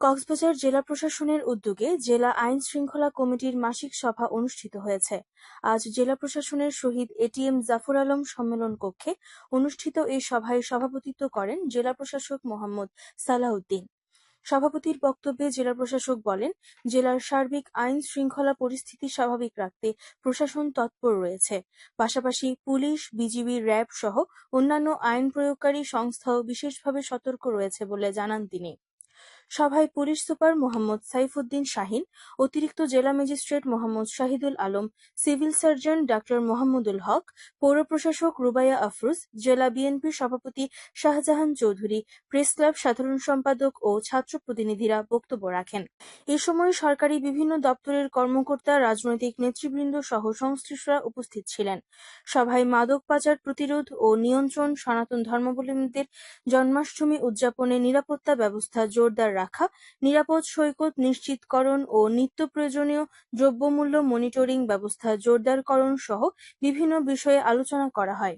কক্সবাজার জেলা প্রশাসনের উদ্যোগে জেলা আইন শৃঙ্খলা কমিটির মাসিক সভা অনুষ্ঠিত হয়েছে। আজ জেলা প্রশাসনের শহীদ এটিএম জাফর আলম সম্মেলন কক্ষে অনুষ্ঠিত এই সভায় সভাপতিত্ব করেন জেলা প্রশাসক মোহাম্মদ সালাউদ্দিন সভাপতির বক্তব্যে জেলা প্রশাসক বলেন, জেলার সার্বিক আইন শৃঙ্খলা পরিস্থিতি স্বাভাবিক রাখতে প্রশাসন তৎপর রয়েছে। পাশাপাশি পুলিশ, বিজিবি, র্যাব সহ অন্যান্য আইন প্রয়োগকারী সংস্থাও বিশেষভাবে সতর্ক রয়েছে বলে জানান তিনি। সভায় পুলিশ সুপার মোহাম্মদ সাইফুদ্দিন শাহিন, অতিরিক্ত জেলা magistrate Mohammad Shahidul Alam, civil surgeon doctor Mohammadul Haque, পৌর প্রশাসক রুবাইয়া আফরোজ, জেলা বিএনপির সভাপতি শাহজাহান চৌধুরী, প্রেস ক্লাব সাধারণ সম্পাদক ও ছাত্র প্রতিনিধিরা বক্তব্য রাখেন। এ সময় সরকারি বিভিন্ন দপ্তরের কর্মকর্তা, রাজনৈতিক নেতৃবৃন্দ সহ সংশ্লিষ্টরা উপস্থিত ছিলেন। সভায় মাদক পাচার প্রতিরোধ ও নিয়ন্ত্রণ, সনাতন ধর্মাবলম্বীদের জন্মাষ্টমী উদযাপনে নিরাপত্তা ব্যবস্থা, জোরদার রাখা, নিরাপদ সৈকত নিশ্চিতকরণ ও নিত্য প্রয়োজনীয় দ্রব্যমূল্য মনিটরিং ব্যবস্থা জোরদারকরণ সহ বিভিন্ন বিষয়ে আলোচনা করা হয়।